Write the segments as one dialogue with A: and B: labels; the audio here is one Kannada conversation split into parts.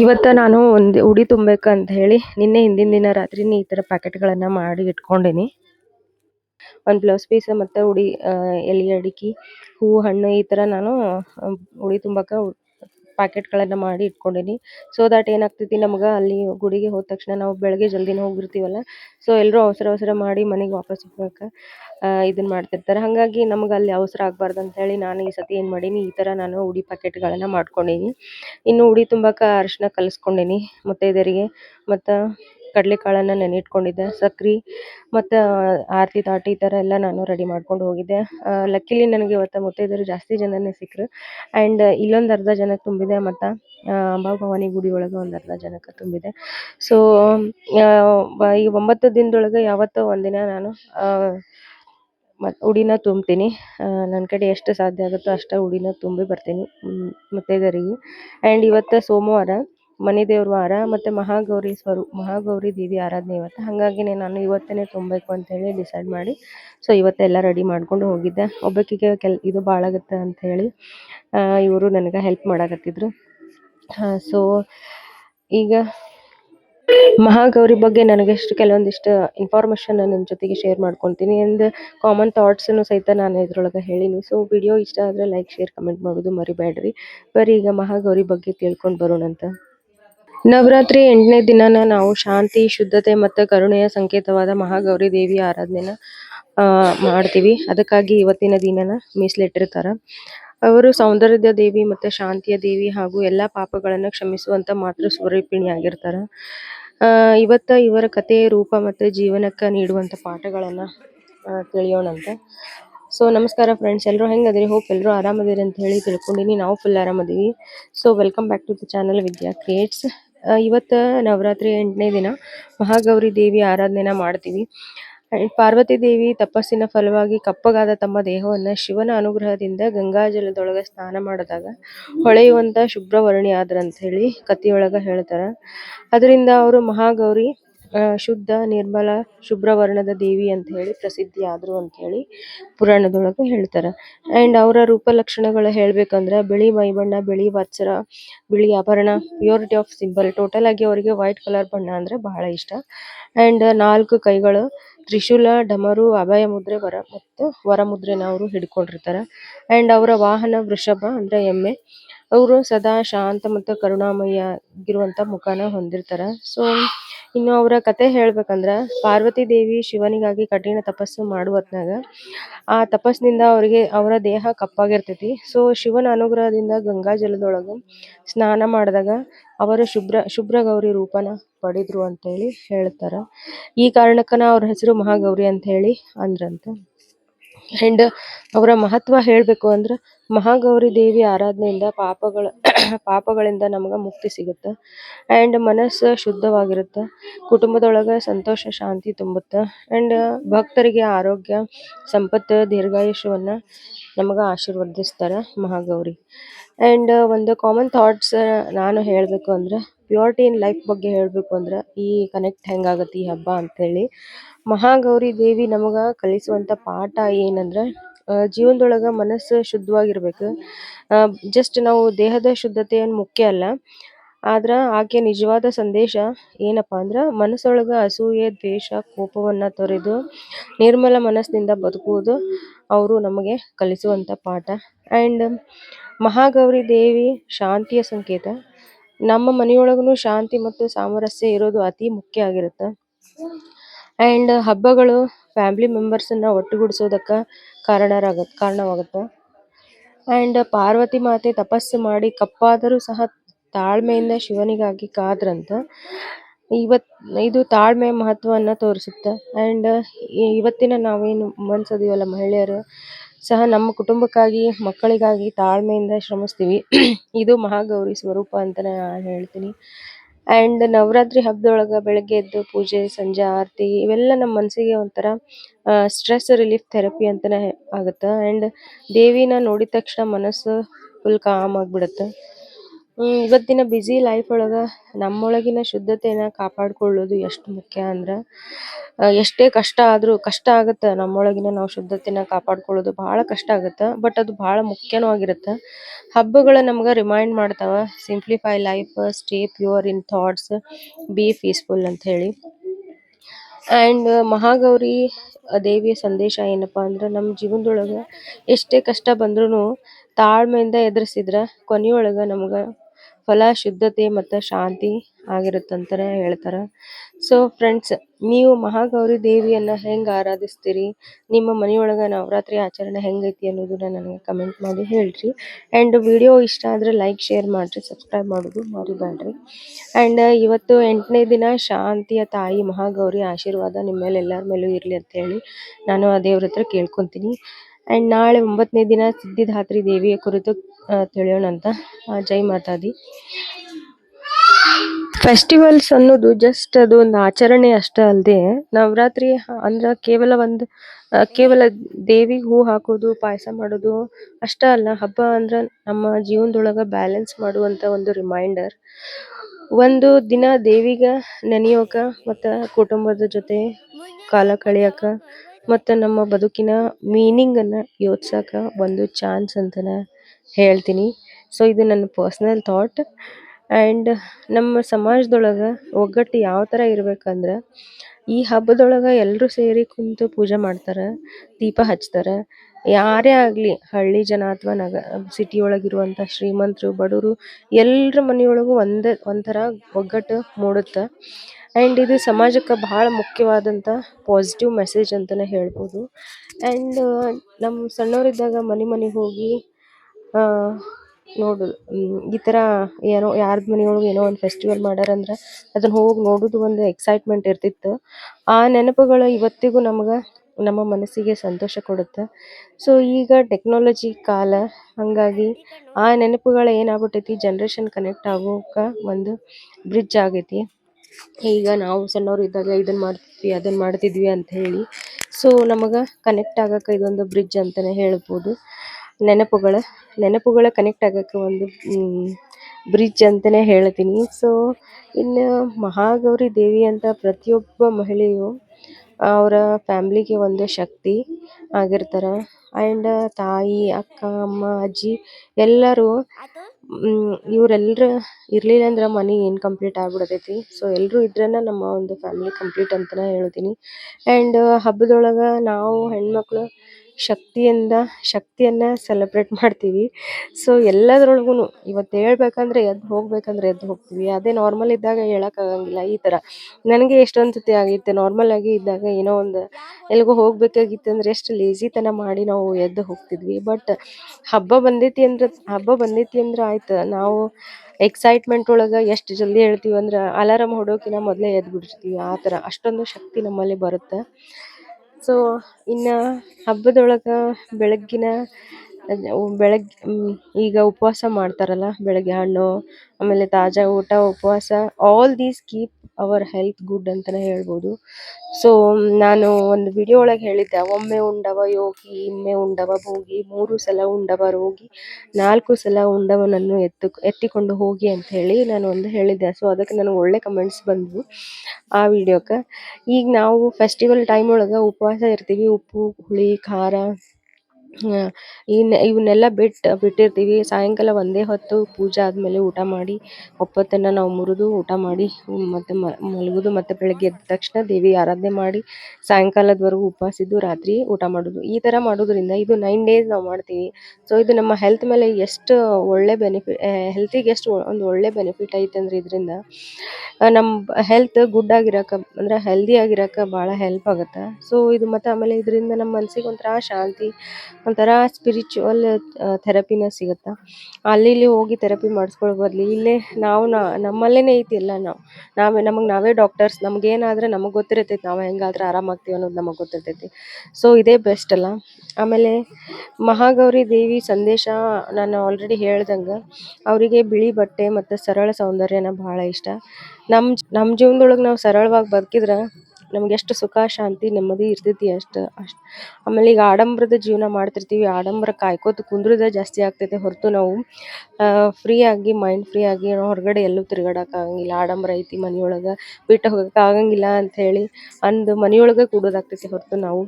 A: ಇವತ್ತ ನಾನು ಒಂದು ಉಡಿ ತುಂಬಬೇಕಂತ ಹೇಳಿ ನಿನ್ನೆ ಹಿಂದಿನ ದಿನ ರಾತ್ರಿನೇ ಈ ತರ ಪ್ಯಾಕೆಟ್ಗಳನ್ನು ಮಾಡಿ ಇಟ್ಕೊಂಡಿನಿ. ಒಂದು ಬ್ಲೌಸ್ ಪೀಸ್ ಮತ್ತೆ ಉಡಿ ಎಲೆ ಅಡಿಕೆ, ಹೂವು, ಹಣ್ಣು ಈ ತರ ನಾನು ಉಡಿ ತುಂಬಾಕ ಪ್ಯಾಕೆಟ್ಗಳನ್ನ ಮಾಡಿ ಇಟ್ಕೊಂಡೀನಿ. ಸೊ ದಟ್ ಏನಾಗ್ತೈತಿ ನಮಗ ಅಲ್ಲಿ ಗುಡಿಗೆ ಹೋದ ತಕ್ಷಣ ನಾವು ಬೆಳಗ್ಗೆ ಜಲ್ದಿನೆ ಹೋಗಿರ್ತೀವಲ್ಲ ಸೊ ಎಲ್ಲರೂ ಅವಸರ ಅವಸರ ಮಾಡಿ ಮನೆಗೆ ವಾಪಸ್ ಹೋಗಾಕ ಆ, ಇದನ್ನ ಮಾಡ್ತಿರ್ತಾರೆ. ಹಾಗಾಗಿ ನಮ್ಗೆ ಅಲ್ಲಿ ಅವಸರ ಆಗ್ಬಾರ್ದು ಅಂತ ಹೇಳಿ ನಾನು ಈ ಸತಿ ಏನ್ ಮಾಡೀನಿ ಈ ತರ ನಾನು ಉಡಿ ಪ್ಯಾಕೆಟ್ಗಳನ್ನು ಮಾಡ್ಕೊಂಡೀನಿ. ಇನ್ನು ಉಡಿ ತುಂಬಾಕ ಅರಿಶಿನ ಕಲಸ್ಕೊಂಡೀನಿ ಮುತ್ತೈದೆಯರಿಗೆ. ಮತ್ತ ಕಡ್ಲೆಕಾಳನ್ನ ನೆನಿಟ್ಕೊಂಡಿದ್ದೆ, ಸಕ್ರಿ ಮತ್ತು ಆರತಿ ತಾಟಿ ಈ ತರ ಎಲ್ಲ ನಾನು ರೆಡಿ ಮಾಡ್ಕೊಂಡು ಹೋಗಿದ್ದೆ. ಲಕ್ಕಿಲಿ ನನಗೆ ಇವತ್ತು ಮುತ್ತೈದೆಯರು ಜಾಸ್ತಿ ಜನನೇ ಸಿಕ್ಕರು ಅಂಡ್ ಇಲ್ಲೊಂದು ಅರ್ಧ ಜನಕ್ಕೆ ತುಂಬಿದೆ ಮತ್ತು ಅಂಬಾ ಅಂಬಾಭವಾನಿ ಗುಡಿ ಒಳಗೆ ಒಂದು ಅರ್ಧ ಜನಕ್ಕೆ ತುಂಬಿದೆ. ಸೊ ಈ ಒಂಬತ್ತು ದಿನದೊಳಗೆ ಯಾವತ್ತೋ ಒಂದಿನ ನಾನು ಮತ್ತು ಮತ್ ಉಡಿನ ತುಂಬ್ತೀನಿ. ನನ್ನ ಕಡೆ ಎಷ್ಟು ಸಾಧ್ಯ ಆಗುತ್ತೋ ಅಷ್ಟು ಉಡಿನ ತುಂಬಿ ಬರ್ತೀನಿ ಮುತ್ತೈದರಿಗೆ ಮುತ್ತೈದೆಯರಿಗೆ. ಆ್ಯಂಡ್ ಇವತ್ತು ಸೋಮವಾರ ಮನೆ ದೇವ್ರ ವಾರ ಮತ್ತು ಮಹಾಗೌರಿ ಸ್ವರೂ ಮಹಾಗೌರಿ ದೇವಿ ಆರಾಧನೆ ಇವತ್ತು. ಹಾಗಾಗಿನೇ ನಾನು ಇವತ್ತೇ ತುಂಬಬೇಕು ಅಂತೇಳಿ ಡಿಸೈಡ್ ಮಾಡಿ ಸೊ ಇವತ್ತೆಲ್ಲ ರೆಡಿ ಮಾಡ್ಕೊಂಡು ಹೋಗಿದ್ದೆ. ಒಬ್ಬಕ್ಕಿಗೆ ಕೆಲ್, ಇದು ಅಂತ ಹೇಳಿ ಇವರು ನನಗೆ ಹೆಲ್ಪ್ ಮಾಡಾಕತ್ತಿದ್ರು. ಸೊ ಈಗ ಮಹಾಗೌರಿ ಬಗ್ಗೆ ನನಗೆಷ್ಟು ಕೆಲವೊಂದಿಷ್ಟು ಇನ್ಫಾರ್ಮೇಷನ್ ನಿಮ್ಮ ಜೊತೆಗೆ ಶೇರ್ ಮಾಡ್ಕೊತೀನಿ ಅಂಡ್ ಕಾಮನ್ ಥಾಟ್ಸನ್ನು ಸಹಿತ ನಾನು ಇದ್ರೊಳಗೆ ಹೇಳೀನಿ. ಸೊ ವಿಡಿಯೋ ಇಷ್ಟ ಆದರೆ ಲೈಕ್ ಶೇರ್ ಕಮೆಂಟ್ ಮಾಡೋದು ಮರಿಬೇಡ್ರಿ ಬರೀ ಈಗ ಮಹಾಗೌರಿ ಬಗ್ಗೆ ತಿಳ್ಕೊಂಡು ಬರೋಣಂತ. ನವರಾತ್ರಿ ಎಂಟನೇ ದಿನನ ನಾವು ಶಾಂತಿ ಶುದ್ಧತೆ ಮತ್ತು ಕರುಣೆಯ ಸಂಕೇತವಾದ ಮಹಾಗೌರಿ ದೇವಿ ಆರಾಧನೆನ ಮಾಡ್ತೀವಿ. ಅದಕ್ಕಾಗಿ ಇವತ್ತಿನ ದಿನನ ಮೀಸಲಿಟ್ಟಿರ್ತಾರ. ಅವರು ಸೌಂದರ್ಯದ ದೇವಿ ಮತ್ತು ಶಾಂತಿಯ ದೇವಿ ಹಾಗೂ ಎಲ್ಲ ಪಾಪಗಳನ್ನು ಕ್ಷಮಿಸುವಂತ ಮಾತೃ ಆ, ಇವತ್ತ ಇವರ ಕಥೆ ರೂಪ ಮತ್ತು ಜೀವನಕ್ಕೆ ನೀಡುವಂಥ ಪಾಠಗಳನ್ನು ತಿಳಿಯೋಣಂತ. ಸೊ ನಮಸ್ಕಾರ ಫ್ರೆಂಡ್ಸ್ ಎಲ್ಲರೂ ಹೆಂಗದ್ರಿ? ಹೋಪ್ ಎಲ್ಲರೂ ಆರಾಮದಿರಿ ಅಂತ ಹೇಳಿ ತಿಳ್ಕೊಂಡಿನಿ. ನಾವು full ಆರಾಮದೀವಿ. So welcome back to the channel Vidya creates ಇವತ್ತು ನವರಾತ್ರಿ ಎಂಟನೇ ದಿನ ಮಹಾಗೌರಿ ದೇವಿ ಆರಾಧನೆನ ಮಾಡ್ತೀವಿ. ಪಾರ್ವತಿ ದೇವಿ ತಪಸ್ಸಿನ ಫಲವಾಗಿ ಕಪ್ಪಗಾದ ತಮ್ಮ ದೇಹವನ್ನ ಶಿವನ ಅನುಗ್ರಹದಿಂದ ಗಂಗಾಜಲದೊಳಗೆ ಸ್ನಾನ ಮಾಡಿದಾಗ ಹೊಳೆಯುವಂತ ಶುಭ್ರವರ್ಣಿ ಆದ್ರಂತ ಹೇಳಿ ಕಥೆಯೊಳಗ ಹೇಳ್ತಾರ. ಅದರಿಂದ ಅವರು ಮಹಾಗೌರಿ ಶುದ್ಧ, ನಿರ್ಮಲ, ಶುಭ್ರವರ್ಣದ ದೇವಿ ಅಂತ ಹೇಳಿ ಪ್ರಸಿದ್ಧಿ ಆದ್ರು ಅಂತ ಹೇಳಿ ಪುರಾಣದೊಳಗ ಹೇಳ್ತಾರ. ಅಂಡ್ ಅವರ ರೂಪ ಲಕ್ಷಣಗಳು ಹೇಳ್ಬೇಕಂದ್ರ ಬಿಳಿ ಮೈಬಣ್ಣ, ಬಿಳಿ ವಸ್ತ್ರ ಬಿಳಿ ಆಭರಣ ಪ್ಯೂರಿಟಿ ಆಫ್ ಸಿಂಬಲ್ ಟೋಟಲ್ ಆಗಿ ಅವರಿಗೆ ವೈಟ್ ಕಲರ್ ಬಣ್ಣ ಅಂದ್ರೆ ಬಹಳ ಇಷ್ಟ. ಅಂಡ್ ನಾಲ್ಕು ಕೈಗಳು, ತ್ರಿಶೂಲ, ಡಮರು, ಅಭಯ ಮುದ್ರೆ, ವರ ಮತ್ತು ವರ ಮುದ್ರೆನ ಅವರು ಹಿಡ್ಕೊಂಡಿರ್ತಾರ. ಅಂಡ್ ಅವರ ವಾಹನ ವೃಷಭ ಅಂದ್ರೆ ಎಮ್ಮೆ. ಅವರು ಸದಾ ಶಾಂತ ಮತ್ತು ಕರುಣಾಮಯ ಆಗಿರುವಂತ ಮುಖನ ಹೊಂದಿರ್ತಾರ. ಸೊ ಇನ್ನು ಅವರ ಕಥೆ ಹೇಳಬೇಕಂದ್ರ ಪಾರ್ವತಿ ದೇವಿ ಶಿವನಿಗಾಗಿ ಕಠಿಣ ತಪಸ್ಸು ಮಾಡುವ ಹೊತ್ತಿನಾಗ ಆ ತಪಸ್ಸಿನಿಂದ ಅವರಿಗೆ, ಅವರ ದೇಹ ಕಪ್ಪಾಗಿರ್ತೈತಿ. ಸೊ ಶಿವನ ಅನುಗ್ರಹದಿಂದ ಗಂಗಾ ಜಲದೊಳಗ ಸ್ನಾನ ಮಾಡಿದಾಗ ಅವರ ಶುಭ್ರ ಶುಭ್ರ ಗೌರಿ ರೂಪನ ಪಡೆದ್ರು ಅಂತ ಹೇಳಿ ಹೇಳ್ತಾರ. ಈ ಕಾರಣಕ್ಕನ ಅವ್ರ ಹೆಸರು ಮಹಾಗೌರಿ ಅಂತ ಹೇಳಿ ಅಂದ್ರಂತ. ಅಂಡ್ ಅವರ ಮಹತ್ವ ಹೇಳಬೇಕು ಅಂದ್ರೆ ಮಹಾಗೌರಿ ದೇವಿ ಆರಾಧನೆಯಿಂದ ಪಾಪಗಳ, ಪಾಪಗಳಿಂದ ನಮಗ ಮುಕ್ತಿ ಸಿಗುತ್ತೆ. ಅಂಡ್ ಮನಸ್ಸು ಶುದ್ಧವಾಗಿರುತ್ತೆ. ಕುಟುಂಬದೊಳಗೆ ಸಂತೋಷ, ಶಾಂತಿ ತುಂಬುತ್ತೆ. ಅಂಡ್ ಭಕ್ತರಿಗೆ ಆರೋಗ್ಯ, ಸಂಪತ್ತು, ದೀರ್ಘಾಯುಷ್ಯವನ್ನ ನಮಗ ಆಶೀರ್ವದಿಸ್ತಾರೆ ಮಹಾಗೌರಿ. ಅಂಡ್ ಒಂದು ಕಾಮನ್ ಥಾಟ್ಸ್ ನಾನು ಹೇಳಬೇಕು ಅಂದ್ರೆ ಪ್ಯೂರಿಟಿ ಇನ್ ಲೈಫ್ ಬಗ್ಗೆ ಹೇಳ್ಬೇಕು ಅಂದ್ರೆ ಈ ಕನೆಕ್ಟ್ ಹೆಂಗಾಗತ್ತೆ ಈ ಹಬ್ಬ ಅಂತ ಹೇಳಿ ಮಹಾಗೌರಿ ದೇವಿ ನಮಗ ಕಲಿಸುವಂತ ಪಾಠ ಏನಂದ್ರ ಜೀವನದೊಳಗೆ ಮನಸ್ಸು ಶುದ್ಧವಾಗಿರ್ಬೇಕು. ಜಸ್ಟ್ ನಾವು ದೇಹದ ಶುದ್ಧತೆ ಏನ್ ಮುಖ್ಯ ಅಲ್ಲ. ಆದ್ರ ಆಕೆ ನಿಜವಾದ ಸಂದೇಶ ಏನಪ್ಪಾ ಅಂದ್ರ, ಮನಸ್ಸೊಳಗ ಅಸೂಯೆ, ದ್ವೇಷ, ಕೋಪವನ್ನ ತೊರೆದು ನಿರ್ಮಲ ಮನಸ್ಸಿನಿಂದ ಬದುಕುವುದು ಅವರು ನಮಗೆ ಕಲಿಸುವಂತ ಪಾಠ. ಅಂಡ್ ಮಹಾಗೌರಿ ದೇವಿ ಶಾಂತಿಯ ಸಂಕೇತ. ನಮ್ಮ ಮನೆಯೊಳಗೂ ಶಾಂತಿ ಮತ್ತು ಸಾಮರಸ್ಯ ಇರೋದು ಅತಿ ಮುಖ್ಯ ಆಗಿರುತ್ತೆ. ಅಂಡ್ ಹಬ್ಬಗಳು ಫ್ಯಾಮಿಲಿ ಮೆಂಬರ್ಸನ್ನು ಒಟ್ಟುಗೂಡಿಸೋದಕ್ಕ ಕಾರಣರಾಗ, ಕಾರಣವಾಗುತ್ತೆ. ಅಂಡ್ ಪಾರ್ವತಿ ಮಾತೆ ತಪಸ್ಸು ಮಾಡಿ ಕಪ್ಪಾದರೂ ಸಹ ತಾಳ್ಮೆಯಿಂದ ಶಿವನಿಗಾಗಿ ಕಾದ್ರಂತ ಇವತ್, ಇದು ತಾಳ್ಮೆ ಮಹತ್ವವನ್ನ ತೋರಿಸುತ್ತೆ. ಅಂಡ್ ಇವತ್ತಿನ ನಾವೇನು ಮನ್ಸದೀವಲ್ಲ ಮಹಿಳೆಯರು ಸಹ ನಮ್ಮ ಕುಟುಂಬಕ್ಕಾಗಿ, ಮಕ್ಕಳಿಗಾಗಿ ತಾಳ್ಮೆಯಿಂದ ಶ್ರಮಿಸ್ತೀವಿ. ಇದು ಮಹಾಗೌರಿ ಸ್ವರೂಪ ಅಂತ ನಾನು ಹೇಳ್ತೀನಿ. ಅಂಡ್ ನವರಾತ್ರಿ ಹಬ್ಬದೊಳಗೆ ಬೆಳಗ್ಗೆ ಎದ್ದು ಪೂಜೆ, ಸಂಜೆ ಆರತಿ ಇವೆಲ್ಲ ನಮ್ಮ ಮನಸ್ಸಿಗೆ ಒಂಥರ ಸ್ಟ್ರೆಸ್ ರಿಲೀಫ್ ಥೆರಪಿ ಅಂತಾನೆ ಆಗುತ್ತೆ. ಅಂಡ್ ದೇವಿನ ನೋಡಿದ ತಕ್ಷಣ ಮನಸ್ಸು ಫುಲ್ ಕಾಮ್ ಆಗಿಬಿಡುತ್ತೆ. ಇವತ್ತಿನ ಬ್ಯುಸಿ ಲೈಫ್ ಒಳಗ ನಮ್ಮೊಳಗಿನ ಶುದ್ಧತೆನ ಕಾಪಾಡ್ಕೊಳ್ಳೋದು ಎಷ್ಟು ಮುಖ್ಯ ಅಂದ್ರ ಎಷ್ಟೇ ಕಷ್ಟ ಆದ್ರೂ, ಕಷ್ಟ ಆಗುತ್ತೆ ನಮ್ಮೊಳಗಿನ ನಾವು ಶುದ್ಧತೆನ ಕಾಪಾಡ್ಕೊಳ್ಳೋದು ಬಹಳ ಕಷ್ಟ ಆಗುತ್ತೆ ಬಟ್ ಅದು ಬಹಳ ಮುಖ್ಯನೂ ಆಗಿರುತ್ತೆ. ಹಬ್ಬಗಳು ನಮ್ಗ ರಿಮೈಂಡ್ ಮಾಡ್ತಾವ simplify life stay pure in thoughts be peaceful ಅಂತ ಹೇಳಿ. ಅಂಡ್ ಮಹಾಗೌರಿ ದೇವಿಯ ಸಂದೇಶ ಏನಪ್ಪಾ ಅಂದ್ರೆ ನಮ್ಮ ಜೀವನದೊಳಗ ಎಷ್ಟೇ ಕಷ್ಟ ಬಂದ್ರೂ ತಾಳ್ಮೆಯಿಂದ ಎದುರಿಸಿದ್ರ ಕೊನೆಯೊಳಗ ನಮ್ಗ ಫಲ, ಶುದ್ಧತೆ ಮತ್ತು ಶಾಂತಿ ಆಗಿರುತ್ತಂತಾನೆ ಹೇಳ್ತಾರೆ. ಸೊ ಫ್ರೆಂಡ್ಸ್ ನೀವು ಮಹಾಗೌರಿ ದೇವಿಯನ್ನ ಹೆಂಗೆ ಆರಾಧಿಸ್ತೀರಿ? ನಿಮ್ಮ ಮನೆಯೊಳಗೆ ನವರಾತ್ರಿ ಆಚರಣೆ ಹೆಂಗೈತಿ ಅನ್ನೋದನ್ನ ನನಗೆ ಕಮೆಂಟ್ ಮಾಡಿ ಹೇಳ್ರಿ. ಅಂಡ್ ವಿಡಿಯೋ ಇಷ್ಟ ಆದ್ರೆ ಲೈಕ್ ಶೇರ್ ಮಾಡಿರಿ ಸಬ್ಸ್ಕ್ರೈಬ್ ಮಾಡೋದು ಮರಿಬೇಡ್ರಿ ಅಂಡ್ ಇವತ್ತು ಎಂಟನೇ ದಿನ ಶಾಂತಿಯ ತಾಯಿ ಮಹಾಗೌರಿ ಆಶೀರ್ವಾದ ನಿಮ್ಮ ಮೇಲೆ ಎಲ್ಲರ ಮೇಲೂ ಇರಲಿ ಅಂತ ಹೇಳಿ ನಾನು ಆ ದೇವ್ರ ಹತ್ರ ಕೇಳ್ಕೊಂತೀನಿ. ಅಂಡ್ ನಾಳೆ ಒಂಬತ್ತನೇ ದಿನ ಸಿದ್ಧಿದಾತ್ರಿ ದೇವಿಯ ಕುರಿತು ತಿಳಿಯೋಣ ಅಂತ. ಜೈ ಮಾತಾದಿ. ಫೆಸ್ಟಿವಲ್ಸ್ ಅನ್ನೋದು ಜಸ್ಟ್ ಅದು ಒಂದು ಆಚರಣೆ ಅಷ್ಟೇ ಅಲ್ಲದೆ ನವರಾತ್ರಿ ಅಂದ್ರ ಕೇವಲ ಒಂದು ಕೇವಲ ದೇವಿಗೆ ಹೂ ಹಾಕೋದು, ಪಾಯಸ ಮಾಡೋದು ಅಷ್ಟ ಅಲ್ಲ, ಹಬ್ಬ ಅಂದ್ರೆ ನಮ್ಮ ಜೀವನದೊಳಗ ಬ್ಯಾಲೆನ್ಸ್ ಮಾಡುವಂತ ಒಂದು ರಿಮೈಂಡರ್ ಒಂದು ದಿನ ದೇವಿಗ ನೆನೆಯೋಕ ಮತ್ತ ಕುಟುಂಬದ ಜೊತೆ ಕಾಲ ಕಳಿಯಾಕ ಮತ್ತ ನಮ್ಮ ಬದುಕಿನ ಮೀನಿಂಗ್ ಅನ್ನ ಯೋಚಿಸಾಕ ಒಂದು ಚಾನ್ಸ್ ಅಂತಾನೆ ಹೇಳ್ತೀನಿ. ಸೊ ಇದು ನನ್ನ ಪರ್ಸನಲ್ ಥಾಟ್ ಆ್ಯಂಡ್ ನಮ್ಮ ಸಮಾಜದೊಳಗೆ ಒಗ್ಗಟ್ಟು ಯಾವ ಥರ ಇರ್ಬೇಕಂದ್ರ ಈ ಹಬ್ಬದೊಳಗೆ ಎಲ್ಲರೂ ಸೇರಿ ಕುಂತು ಪೂಜೆ ಮಾಡ್ತಾರೆ, ದೀಪ ಹಚ್ತಾರ. ಯಾರೇ ಆಗ್ಲಿ ಹಳ್ಳಿ ಜನ ಅಥವಾ ನಗ ಸಿಟಿ ಒಳಗಿರುವಂತ ಶ್ರೀಮಂತರು, ಬಡವರು ಎಲ್ಲರ ಮನೆಯೊಳಗೂ ಒಂದೇ, ಒಂಥರ ಒಗ್ಗಟ್ಟು ಮೂಡುತ್ತೆ. ಅಂಡ್ ಇದು ಸಮಾಜಕ್ಕೆ ಬಹಳ ಮುಖ್ಯವಾದಂಥ ಪಾಸಿಟಿವ್ ಮೆಸೇಜ್ ಅಂತಾನೆ ಹೇಳ್ಬೋದು. ಅಂಡ್ ನಮ್ಮ ಸಣ್ಣವರಿದ್ದಾಗ ಮನೆ ಮನೆಗೆ ಹೋಗಿ ನೋಡು, ಈ ಥರ ಏನೋ, ಯಾರ್ದು ಮನೆಯೊಳಗೆ ಏನೋ ಒಂದು ಫೆಸ್ಟಿವಲ್ ಮಾಡ್ಯಾರಂದ್ರೆ ಅದನ್ನ ಹೋಗಿ ನೋಡೋದು ಒಂದು ಎಕ್ಸೈಟ್ಮೆಂಟ್ ಇರ್ತಿತ್ತು. ಆ ನೆನಪುಗಳು ಇವತ್ತಿಗೂ ನಮ್ಗ ನಮ್ಮ ಮನಸ್ಸಿಗೆ ಸಂತೋಷ ಕೊಡುತ್ತೆ. ಸೊ ಈಗ ಟೆಕ್ನಾಲಜಿ ಕಾಲ, ಹಂಗಾಗಿ ಆ ನೆನಪುಗಳು ಏನಾಗ್ಬಿಟ್ಟೈತಿ? ಜನ್ರೇಷನ್ ಕನೆಕ್ಟ್ ಆಗೋಕ ಒಂದು ಬ್ರಿಡ್ಜ್ ಆಗೈತಿ. ಈಗ ನಾವು ಸಣ್ಣವ್ರು ಇದ್ದಾಗ ಇದನ್ನ ಮಾಡ್ತಿದ್ವಿ ಅದನ್ನ ಮಾಡ್ತಿದ್ವಿ ಅಂತ ಹೇಳಿ. ಸೊ ನಮಗ ಕನೆಕ್ಟ್ ಆಗಕ ಇದೊಂದು ಬ್ರಿಡ್ಜ್ ಅಂತಾನೆ ಹೇಳ್ಬೋದು. ನೆನಪುಗಳ ನೆನಪುಗಳ ಕನೆಕ್ಟ್ ಆಗಕ್ಕೆ ಒಂದು ಬ್ರಿಡ್ಜ್ ಅಂತಾನೆ ಹೇಳ್ತೀನಿ. ಸೊ ಇನ್ನು ಮಹಾಗೌರಿ ದೇವಿ ಅಂತ ಪ್ರತಿಯೊಬ್ಬ ಮಹಿಳೆಯು ಅವರ ಫ್ಯಾಮ್ಲಿಗೆ ಒಂದು ಶಕ್ತಿ ಆಗಿರ್ತಾರ. ಆ್ಯಂಡ್ ತಾಯಿ, ಅಕ್ಕ, ಅಮ್ಮ, ಅಜ್ಜಿ ಎಲ್ಲರೂ ಇವರೆಲ್ಲರೂ ಇರಲಿಲ್ಲ ಅಂದ್ರೆ ಮನೆ ಇನ್ಕಂಪ್ಲೀಟ್ ಆಗ್ಬಿಡ್ತೈತಿ. ಸೊ ಎಲ್ಲರೂ ಇದ್ರೇನೆ ನಮ್ಮ ಒಂದು ಫ್ಯಾಮಿಲಿ ಕಂಪ್ಲೀಟ್ ಅಂತಾನೆ ಹೇಳ್ತೀನಿ. ಆ್ಯಂಡ್ ಹಬ್ಬದೊಳಗೆ ನಾವು ಹೆಣ್ಮಕ್ಳು ಶಕ್ತಿಯಿಂದ, ಶಕ್ತಿಯನ್ನ ಸೆಲೆಬ್ರೇಟ್ ಮಾಡ್ತೀವಿ. ಸೊ ಎಲ್ಲದ್ರೊಳಗೂನು ಇವತ್ತು ಹೇಳ್ಬೇಕಂದ್ರೆ ಎದ್ದು ಹೋಗ್ಬೇಕಂದ್ರೆ ಎದ್ದು ಹೋಗ್ತೀವಿ. ಅದೇ ನಾರ್ಮಲ್ ಇದ್ದಾಗ ಹೇಳೋಕ್ಕಾಗಂಗಿಲ್ಲ ಈ ತರ ನನಗೆ ಎಷ್ಟೊಂದು ಸತಿ ಆಗಿತ್ತು. ನಾರ್ಮಲ್ ಆಗಿ ಇದ್ದಾಗ ಏನೋ ಒಂದು ಎಲ್ಗೋ ಹೋಗ್ಬೇಕಾಗಿತ್ತು ಅಂದ್ರೆ ಎಷ್ಟು ಲೇಜಿತನ ಮಾಡಿ ನಾವು ಎದ್ದು ಹೋಗ್ತಿದ್ವಿ. ಬಟ್ ಹಬ್ಬ ಬಂದೈತಿ ಅಂದ್ರೆ, ಹಬ್ಬ ಬಂದೈತಿ ಅಂದ್ರೆ ಆಯ್ತು. ನಾವು ಎಕ್ಸೈಟ್ಮೆಂಟ್ ಒಳಗೆ ಎಷ್ಟು ಜಲ್ದಿ ಹೇಳ್ತೀವಿ ಅಂದ್ರೆ ಅಲಾರಾಮ್ ಹೊಡೋಕಿನ ಮೊದಲೇ ಎದ್ದು ಬಿಡ್ತೀವಿ ಆ ಥರ ಅಷ್ಟೊಂದು ಶಕ್ತಿ ನಮ್ಮಲ್ಲಿ ಬರುತ್ತೆ. ಸೊ ಇನ್ನ ಹಬ್ಬದೊಳಗೆ ಬೆಳಗ್ಗಿನ ಬೆಳಗ್ಗೆ ಈಗ ಉಪವಾಸ ಮಾಡ್ತಾರಲ್ಲ, ಬೆಳಗ್ಗೆ ಹಣ್ಣು, ಆಮೇಲೆ ತಾಜಾ ಊಟ, ಉಪವಾಸ all these keep our health good ಅಂತಾನೆ ಹೇಳ್ಬೋದು. ಸೊ ನಾನು ಒಂದು ವಿಡಿಯೋ ಒಳಗೆ ಹೇಳಿದ್ದೆ, ಒಮ್ಮೆ ಉಂಡವ ಯೋಗಿ, ಇಮ್ಮೆ ಉಂಡವ ಭೋಗಿ, ಮೂರು ಸಲ ಉಂಡವ ರೋಗಿ, ನಾಲ್ಕು ಸಲ ಉಂಡವನನ್ನು ಎತ್ತು, ಎತ್ತಿಕೊಂಡು ಹೋಗಿ ಅಂತ ಹೇಳಿ ನಾನು ಒಂದು ಹೇಳಿದ್ದೆ. ಸೊ ಅದಕ್ಕೆ ನನಗೆ ಒಳ್ಳೆ ಕಮೆಂಟ್ಸ್ ಬಂದವು ಆ ವಿಡಿಯೋಕ್ಕೆ ಈಗ ನಾವು ಫೆಸ್ಟಿವಲ್ ಟೈಮ್ ಒಳಗೆ ಉಪವಾಸ ಇರ್ತೀವಿ, ಉಪ್ಪು, ಹುಳಿ, ಖಾರ ಇನ್ ಇವನ್ನೆಲ್ಲ ಬಿಟ್ಟು ಬಿಟ್ಟಿರ್ತೀವಿ. ಸಾಯಂಕಾಲ ಒಂದೇ ಹೊತ್ತು ಪೂಜೆ ಆದಮೇಲೆ ಊಟ ಮಾಡಿ, ಒಪ್ಪತ್ತನ್ನ ನಾವು ಮುರಿದು ಊಟ ಮಾಡಿ ಮತ್ತೆ ಮ, ಮಲಗೋದು, ಮತ್ತೆ ಬೆಳಗ್ಗೆ ಎದ್ದ ತಕ್ಷಣ ದೇವಿ ಆರಾಧನೆ ಮಾಡಿ, ಸಾಯಂಕಾಲದವರೆಗೂ ಉಪವಾಸ ಇದ್ದು ರಾತ್ರಿ ಊಟ ಮಾಡೋದು. ಈ ತರ ಮಾಡೋದ್ರಿಂದ ಇದು ನೈನ್ ಡೇಸ್ ನಾವು ಮಾಡ್ತೀವಿ. ಸೊ ಇದು ನಮ್ಮ ಹೆಲ್ತ್ ಮೇಲೆ ಎಷ್ಟು ಒಳ್ಳೆ ಬೆನಿಫಿಟ್ ಹೆಲ್ತಿಗೆ ಎಷ್ಟು ಒಂದು ಒಳ್ಳೆ ಬೆನಿಫಿಟ್ ಐತೆ ಅಂದ್ರೆ ಇದರಿಂದ ನಮ್ಮ ಹೆಲ್ತ್ ಗುಡ್ ಆಗಿರಕ, ಅಂದ್ರೆ ಹೆಲ್ದಿ ಆಗಿರಕ ಭಾಳ ಹೆಲ್ಪ್ ಆಗುತ್ತೆ. ಸೊ ಇದು ಮತ್ತೆ ಆಮೇಲೆ ಇದರಿಂದ ನಮ್ಮ ಮನಸ್ಸಿಗೆ ಒಂಥರ ಶಾಂತಿ ಒಂಥರ ಸ್ಪಿರಿಚುವಲ್ ಥೆರಪಿನ ಸಿಗುತ್ತೆ? ಅಲ್ಲಿ ಇಲ್ಲಿ ಹೋಗಿ ಥೆರಪಿ ಮಾಡಿಸ್ಕೊಳ್ಳೋ ಬದಲು ಇಲ್ಲೇ ನಾವು ನಮ್ಮಲ್ಲೇ ಐತಿ ಎಲ್ಲ ನಾವು. ನಾವೇ, ನಮಗೆ ನಾವೇ ಡಾಕ್ಟರ್ಸ್ ನಮಗೇನಾದ್ರೆ ನಮಗೆ ಗೊತ್ತಿರ್ತೈತಿ, ನಾವು ಹೆಂಗಾದ್ರೆ ಆರಾಮಾಗ್ತೀವಿ ಅನ್ನೋದು ನಮಗೆ ಗೊತ್ತಿರ್ತೈತಿ. ಸೊ ಇದೇ ಬೆಸ್ಟ್ ಅಲ್ಲ. ಆಮೇಲೆ ಮಹಾಗೌರಿ ದೇವಿ ಸಂದೇಶ ನಾನು ಆಲ್ರೆಡಿ ಹೇಳ್ದಂಗೆ, ಅವರಿಗೆ ಬಿಳಿ ಬಟ್ಟೆ ಮತ್ತು ಸರಳ ಸೌಂದರ್ಯನ ಭಾಳ ಇಷ್ಟ. ನಮ್ಮ ನಮ್ಮ ಜೀವನದೊಳಗೆ ನಾವು ಸರಳವಾಗಿ ಬದುಕಿದ್ರೆ ನಮ್ಗೆ ಎಷ್ಟು ಸುಖ, ಶಾಂತಿ, ನೆಮ್ಮದಿ ಇರ್ತೈತಿ ಅಷ್ಟು ಅಷ್ಟು. ಆಮೇಲೆ ಈಗ ಆಡಂಬರದ ಜೀವನ ಮಾಡ್ತಿರ್ತೀವಿ, ಆಡಂಬರ ಕಾಯ್ಕೋತ ಕುಂದ್ರದ ಜಾಸ್ತಿ ಆಗ್ತೈತೆ ಹೊರತು ನಾವು. ಫ್ರೀ ಆಗಿ ಮೈಂಡ್ ಫ್ರೀ ಆಗಿ ನಾವು ಹೊರಗಡೆ ಎಲ್ಲೂ ತಿರ್ಗಾಡಕ್ ಆಗಂಗಿಲ್ಲ. ಆಡಂಬರ ಐತಿ ಮನಿಯೊಳಗೆ ಬಿಟ್ಟು ಹೋಗಕ್ ಆಗಂಗಿಲ್ಲ ಅಂತ ಹೇಳಿ ಅಂದು ಮನಿಯೊಳಗೆ ಕೂಡೋದಾಗ್ತೈತಿ ಹೊರತು ನಾವು.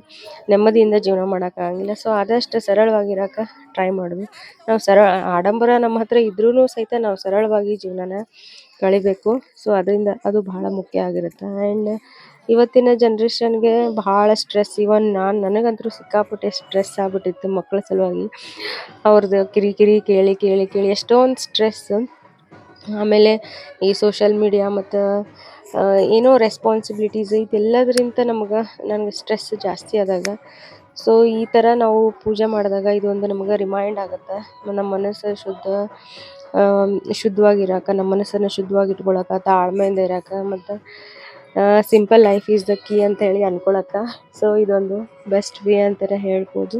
A: ನೆಮ್ಮದಿಯಿಂದ ಜೀವನ ಮಾಡಕ್ ಆಗಂಗಿಲ್ಲ. ಸೊ ಆದಷ್ಟು ಸರಳವಾಗಿರಕ ಟ್ರೈ ಮಾಡೋದು. ನಾವು ಸರಳ ಆಡಂಬರ ನಮ್ಮ ಹತ್ರ ಇದ್ರೂ ಸಹಿತ ನಾವು ಸರಳವಾಗಿ ಜೀವನನ ಕಳಿಬೇಕು. ಸೊ ಅದರಿಂದ ಅದು ಬಹಳ ಮುಖ್ಯ ಆಗಿರುತ್ತೆ. ಆ್ಯಂಡ್ ಇವತ್ತಿನ ಜನ್ರೇಷನ್ಗೆ ಬಹಳ ಸ್ಟ್ರೆಸ್ ಇವನ್ ನಾನು ನನಗಂತೂ ಸಿಕ್ಕಾಪಟ್ಟೆ ಸ್ಟ್ರೆಸ್ ಆಗ್ಬಿಟ್ಟಿತ್ತು ಮಕ್ಕಳ ಸಲುವಾಗಿ. ಅವ್ರದ್ದು ಕಿರಿಕಿರಿ ಕೇಳಿ ಕೇಳಿ ಕೇಳಿ ಎಷ್ಟೊಂದು ಸ್ಟ್ರೆಸ್ ಆಮೇಲೆ ಈ ಸೋಷಲ್ ಮೀಡಿಯಾ ಮತ್ತು ಏನೋ ರೆಸ್ಪಾನ್ಸಿಬಿಲಿಟೀಸ್ ಇದೆಲ್ಲದರಿಂದ ನಮ್ಗೆ, ನನಗೆ ಸ್ಟ್ರೆಸ್ ಜಾಸ್ತಿ ಆದಾಗ. ಸೊ ಈ ಥರ ನಾವು ಪೂಜೆ ಮಾಡಿದಾಗ ಇದೊಂದು ನಮ್ಗೆ ರಿಮೈಂಡ್ ಆಗುತ್ತೆ. ನಮ್ಮ ಮನಸ್ಸು ಶುದ್ಧ ಶುದ್ಧವಾಗಿರಕ, ನಮ್ಮ ಮನಸ್ಸನ್ನು ಶುದ್ಧವಾಗಿ ಇಟ್ಕೊಳಕ್ಕೆ ತಾಳ್ಮೆಯಿಂದ ಇರಕ್ಕೆ ಮತ್ತು simple life is the key ಅಂತ ಹೇಳಿ ಅನ್ಕೊಳಕ್ಕ. ಸೊ ಇದೊಂದು ಬೆಸ್ಟ್ ವೇ ಅಂತಾನೆ ಹೇಳ್ಬೋದು.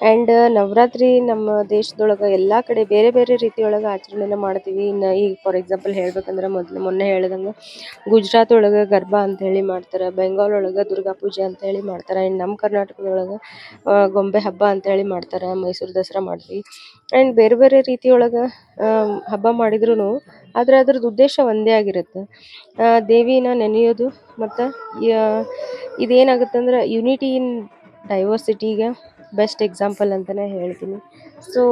A: ಆ್ಯಂಡ್ ನವರಾತ್ರಿ ನಮ್ಮ ದೇಶದೊಳಗೆ ಎಲ್ಲ ಕಡೆ ಬೇರೆ ಬೇರೆ ರೀತಿಯೊಳಗೆ ಆಚರಣೆನ ಮಾಡ್ತೀವಿ. ಇನ್ನು ಈಗ ಫಾರ್ ಎಕ್ಸಾಂಪಲ್ ಹೇಳ್ಬೇಕಂದ್ರೆ ಮೊದಲು ಮೊನ್ನೆ ಹೇಳ್ದಂಗೆ ಗುಜರಾತ್ ಒಳಗೆ ಅಂತ ಹೇಳಿ ಮಾಡ್ತಾರೆ ಬೆಂಗಾಲ್ ಒಳಗೆ ದುರ್ಗಾ ಪೂಜೆ ಅಂತ ಹೇಳಿ ಮಾಡ್ತಾರೆ ಆ್ಯಂಡ್ ನಮ್ಮ ಕರ್ನಾಟಕದೊಳಗೆ ಗೊಂಬೆ ಹಬ್ಬ ಅಂತ ಹೇಳಿ ಮಾಡ್ತಾರೆ, ಮೈಸೂರು ದಸರಾ ಮಾಡ್ತೀವಿ. ಆ್ಯಂಡ್ ಬೇರೆ ಬೇರೆ ರೀತಿಯೊಳಗೆ ಹಬ್ಬ ಮಾಡಿದ್ರೂ ಆದರೆ ಅದ್ರದ್ದು ಉದ್ದೇಶ ಒಂದೇ ಆಗಿರುತ್ತೆ. ದೇವಿನ ನೆನೆಯೋದು ಮತ್ತು ಇದೇನಾಗುತ್ತೆ ಅಂದ್ರೆ ಯುನಿಟಿ ಇನ್ ಡೈವರ್ಸಿಟಿಗೆ ಬೆಸ್ಟ್ ಎಕ್ಸಾಂಪಲ್ ಅಂತಲೇ ಹೇಳ್ತೀನಿ. ಸೊ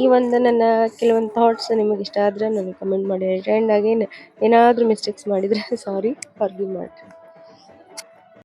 A: ಈ ಒಂದು ನನ್ನ ಕೆಲವೊಂದು ಥಾಟ್ಸ್ ನಿಮಗೆ ಇಷ್ಟ ಆದರೆ ನನಗೆ ಕಮೆಂಟ್ ಮಾಡಿ. ಹೇಳ್ರಿ ಆ್ಯಂಡ್ ಅಗೇನ್ ಏನಾದರೂ ಮಿಸ್ಟೇಕ್ಸ್ ಮಾಡಿದರೆ ಸಾರಿ ಫಾರ್ಗಿವ್ ಮಾಡಿರಿ